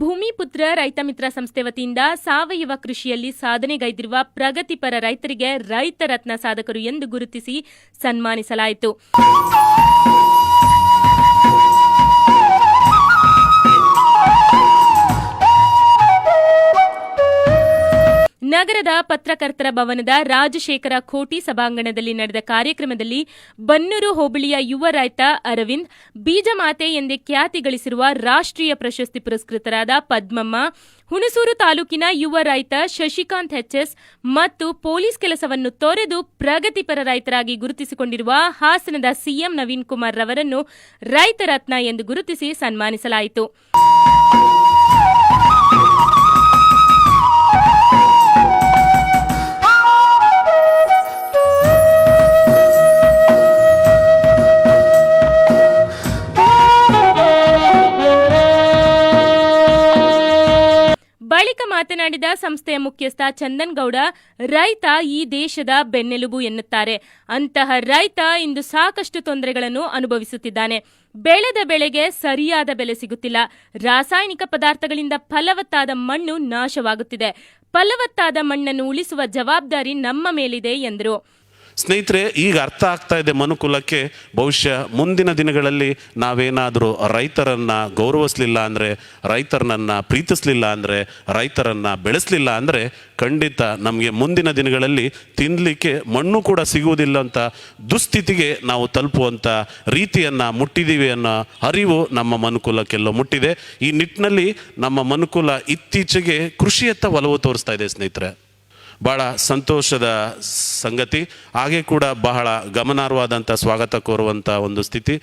ಭೂಮಿಪುತ್ರ ರೈತ ಮಿತ್ರ ಸಂಸ್ಥೆ ವತಿಯಿಂದ ಸಾವಯವ ಕೃಷಿಯಲ್ಲಿ ಸಾಧನೆಗೈದಿರುವ ಪ್ರಗತಿಪರ ರೈತರಿಗೆ ರೈತ ರತ್ನ ಸಾಧಕರು ಎಂದು ಗುರುತಿಸಿ ಸನ್ಮಾನಿಸಲಾಯಿತು. ನಗರದ ಪತ್ರಕರ್ತರ ಭವನದ ರಾಜಶೇಖರ ಖೋಟಿ ಸಭಾಂಗಣದಲ್ಲಿ ನಡೆದ ಕಾರ್ಯಕ್ರಮದಲ್ಲಿ ಬನ್ನೂರು ಹೋಬಳಿಯ ಯುವ ರೈತ ಅರವಿಂದ್, ಬೀಜಮಾತೆ ಎಂದೇ ಖ್ಯಾತಿ ಗಳಿಸಿರುವ ರಾಷ್ಟ್ರೀಯ ಪ್ರಶಸ್ತಿ ಪುರಸ್ಕೃತರಾದ ಪದ್ಮಮ್ಮ, ಹುಣಸೂರು ತಾಲೂಕಿನ ಯುವ ರೈತ ಶಶಿಕಾಂತ್ ಎಚ್ಎಸ್ ಮತ್ತು ಪೊಲೀಸ್ ಕೆಲಸವನ್ನು ತೊರೆದು ಪ್ರಗತಿಪರ ರೈತರಾಗಿ ಗುರುತಿಸಿಕೊಂಡಿರುವ ಹಾಸನದ ಸಿಎಂ ನವೀನ್ ಕುಮಾರ್ ರವರನ್ನು ರೈತರತ್ನ ಎಂದು ಗುರುತಿಸಿ ಸನ್ಮಾನಿಸಲಾಯಿತು. ಬಳಿಕ ಮಾತನಾಡಿದ ಸಂಸ್ಥೆಯ ಮುಖ್ಯಸ್ಥ ಚಂದನ್ ಗೌಡ ರೈತ ಈ ದೇಶದ ಬೆನ್ನೆಲುಬು ಎನ್ನುತ್ತಾರೆ. ಅಂತಹ ರೈತ ಇಂದು ಸಾಕಷ್ಟು ತೊಂದರೆಗಳನ್ನು ಅನುಭವಿಸುತ್ತಿದ್ದಾನೆ. ಬೆಳೆದ ಬೆಳೆಗೆ ಸರಿಯಾದ ಬೆಲೆ ಸಿಗುತ್ತಿಲ್ಲ. ರಾಸಾಯನಿಕ ಪದಾರ್ಥಗಳಿಂದ ಫಲವತ್ತಾದ ಮಣ್ಣು ನಾಶವಾಗುತ್ತಿದೆ. ಫಲವತ್ತಾದ ಮಣ್ಣನ್ನು ಉಳಿಸುವ ಜವಾಬ್ದಾರಿ ನಮ್ಮ ಮೇಲಿದೆ, ಎಂದರು. ಸ್ನೇಹಿತರೆ, ಈಗ ಅರ್ಥ ಆಗ್ತಾ ಇದೆ ಮನುಕುಲಕ್ಕೆ. ಬಹುಶಃ ಮುಂದಿನ ದಿನಗಳಲ್ಲಿ ನಾವೇನಾದರೂ ರೈತರನ್ನ ಗೌರವಿಸಲಿಲ್ಲ ಅಂದರೆ, ರೈತರನ್ನ ಪ್ರೀತಿಸಲಿಲ್ಲ ಅಂದರೆ, ರೈತರನ್ನ ಬೆಳೆಸಲಿಲ್ಲ ಅಂದರೆ ಖಂಡಿತ ನಮಗೆ ಮುಂದಿನ ದಿನಗಳಲ್ಲಿ ತಿನ್ನಲಿಕ್ಕೆ ಮಣ್ಣು ಕೂಡ ಸಿಗುವುದಿಲ್ಲ ಅಂತ ದುಸ್ಥಿತಿಗೆ ನಾವು ತಲುಪುವಂಥ ರೀತಿಯನ್ನು ಮುಟ್ಟಿದ್ದೀವಿ ಅನ್ನೋ ಅರಿವು ನಮ್ಮ ಮನುಕುಲಕ್ಕೆಲ್ಲೋ ಮುಟ್ಟಿದೆ. ಈ ನಿಟ್ಟಿನಲ್ಲಿ ನಮ್ಮ ಮನುಕುಲ ಇತ್ತೀಚೆಗೆ ಕೃಷಿಯತ್ತ ಒಲವು ತೋರಿಸ್ತಾ ಇದೆ ಸ್ನೇಹಿತರೆ. ಬಹಳ ಸಂತೋಷದ ಸಂಗತಿ. ಹಾಗೆ ಕೂಡ ಬಹಳ ಗಮನಾರ್ಹವಾದಂಥ ಸ್ವಾಗತ ಕೋರುವಂಥ ಒಂದು ಸ್ಥಿತಿ.